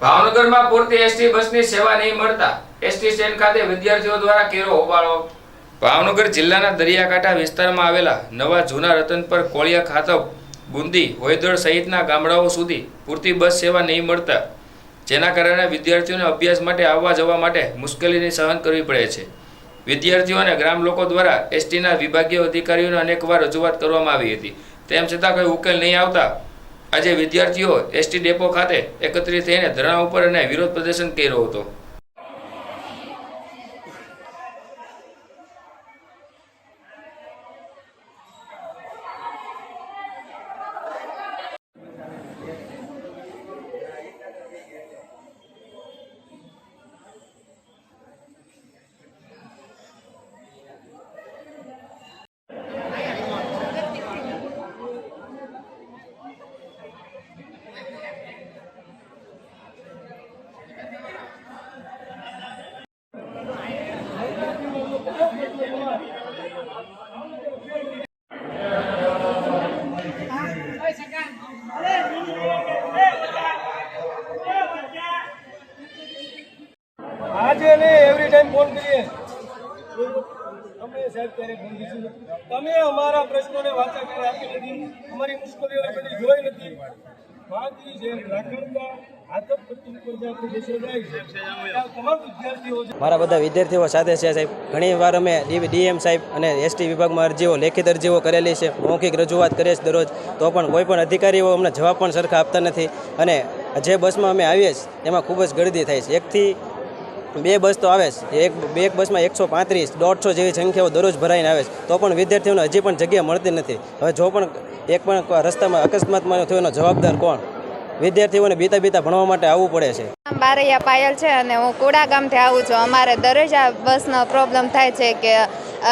ભાવનગરમાં પૂરતી એસટી બસની સેવા નહીં મળતા. એસટી સ્ટેન્ડ ખાતે વિદ્યાર્થીઓ દ્વારા કેરો હોબાળો. ભાવનગર જિલ્લાના દરિયાકાંઠા વિસ્તારમાં આવેલા નવા જૂના રતનપર કોળિયા ખાતબ બુંદી હોયદળ સહિતના ગામડાઓ સુધી પૂરતી બસ સેવા નહીં મળતા. જેના કારણે વિદ્યાર્થીઓને અભ્યાસ માટે આવવા જવા માટે મુશ્કેલીની સહન કરવી પડે છે. વિદ્યાર્થીઓ અને ગ્રામ લોકો દ્વારા એસટીના વિભાગીય અધિકારીઓને અનેકવાર રજૂઆત કરવામાં આવી હતી. તેમ છતાં કોઈ ઉકેલ નહીં આવતા આજે વિદ્યાર્થીઓ એસટી ડેપો ખાતે એકત્રિત થઈને ધરણા ઉપર અને વિરોધ પ્રદર્શન કર્યો હતો. આજે ને એવરી ટાઈમ ફોન કરીએ. તમે સાહેબ ત્યારે ફોન કરીશું તમે અમારા પ્રશ્નોને વાચા કરી આપી નથી. અમારી મુશ્કેલીઓ બધી જોઈ નથી. વાંચી છે રાખણતા મારા બધા વિદ્યાર્થીઓ સાથે છે સાહેબ. ઘણી વાર અમે ડીએમ સાહેબ અને એસટી વિભાગમાં અરજીઓ, લેખિત અરજીઓ કરેલી છે. મૌખિક રજૂઆત કરીએ છીએ દરરોજ. તો પણ કોઈ પણ અધિકારીઓ અમને જવાબ પણ સરખા આપતા નથી. અને જે બસમાં અમે આવીએ છીએ, એમાં ખૂબ જ ગળદી થાય છે. એકથી બે બસ તો આવે છે એક બે એક બસમાં એકસો પાંત્રીસ, દોઢસો જેવી સંખ્યાઓ દરરોજ ભરાઈને આવે છે તો પણ વિદ્યાર્થીઓને હજી પણ જગ્યા મળતી નથી. હવે જો પણ એક પણ રસ્તામાં અકસ્માતમાં થયો એનો જવાબદાર કોણ? વિદ્યાર્થીઓને બીતા બીતા ભણવા માટે આવવું પડે છે. બારૈયા પાયલ છે અને હું કુડા ગામથી આવું છું. અમારે દરરોજ આ બસનો પ્રોબ્લેમ થાય છે કે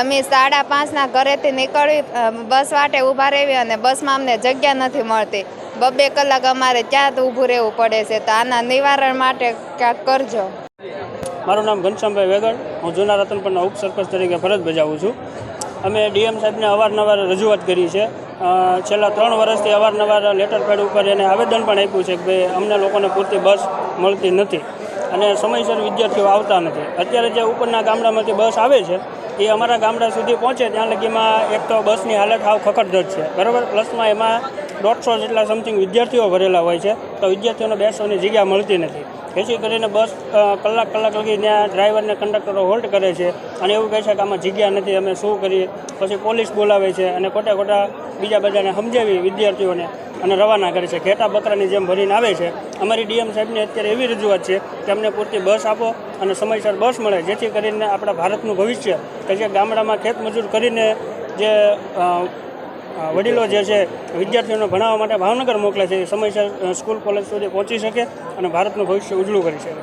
અમે સાડા પાંચના ઘરેથી નીકળવી બસ વાટે ઊભા રહેવી અને બસમાં અમને જગ્યા નથી મળતી. બબે કલાક અમારે ક્યાં ઊભું રહેવું પડે છે. તો આના નિવારણ માટે ક્યાંક કરજો. મારું નામ ઘનશ્યામભાઈ વેગડ હું જૂના રતનપુરના ઉપસરપંચ તરીકે ફરજ બજાવું છું. અમે ડીએમ સાહેબને અવારનવાર રજૂઆત કરી છે. છેલ્લા ત્રણ વર્ષથી અવારનવાર લેટર પેડ ઉપર એને આવેદન પણ આપ્યું છે કે ભાઈ, અમને લોકોને પૂરતી બસ મળતી નથી અને સમયસર વિદ્યાર્થીઓ આવતા નથી. અત્યારે જે ઉપરના ગામડામાંથી બસ આવે છે, એ અમારા ગામડા સુધી પહોંચે ત્યાં લગીમાં એક તો બસની હાલત હાવ ખખડધજ છે. બરાબર? પ્લસમાં એમાં દોઢસો જેટલા સમથિંગ વિદ્યાર્થીઓ ભરેલા હોય છે, તો વિદ્યાર્થીઓને બેસવાની જગ્યા મળતી નથી. જેથી કરીને બસ કલાક કલાક લગી ત્યાં ડ્રાઈવરને કંડક્ટરો હોલ્ટ કરે છે અને એવું કહે છે કે આમાં જગ્યા નથી, અમે શું કરીએ? પછી પોલીસ બોલાવે છે અને ખોટા ખોટા બીજા બધાને સમજાવી વિદ્યાર્થીઓને અને રવાના કરે છે. ઘેટા બકરાની જેમ ભરીને આવે છે. અમારી ડીએમ સાહેબની અત્યારે એવી રજૂઆત છે કે અમને પૂરતી બસ આપો અને સમયસર બસ મળે, જેથી કરીને આપણા ભારતનું ભવિષ્ય, કે જે ગામડામાં ખેતમજૂર કરીને જે વડીલો જે છે, વિદ્યાર્થીઓને ભણાવવા માટે ભાવનગર મોકલે છે. એ સમયસર સ્કૂલ, કોલેજ સુધી પહોંચી શકે અને ભારતનું ભવિષ્ય ઉજળું કરી શકે.